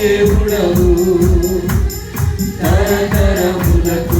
దేవుడవు తరతరములకు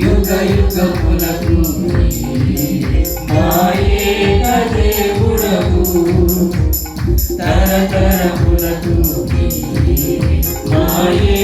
యుగ యుగములకు మాయేక దేవుడవు తరతరములకు మాయే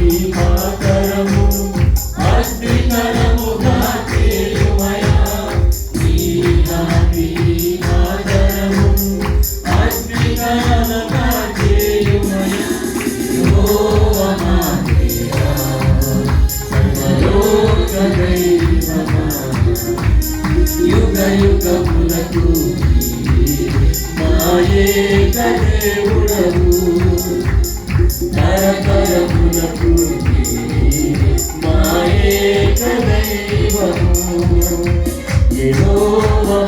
యుగ యుగములకు మాయేక దేవుడవు తరతరములకు మాయేక దైవము యెహోవా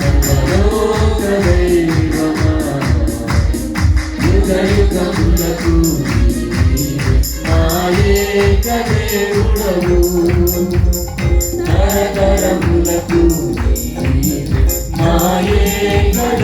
సర్వలోక దైవమా యుగ యుగములకు ఏకదేవుడవు. తరతరములకు మా ఏకదైవము.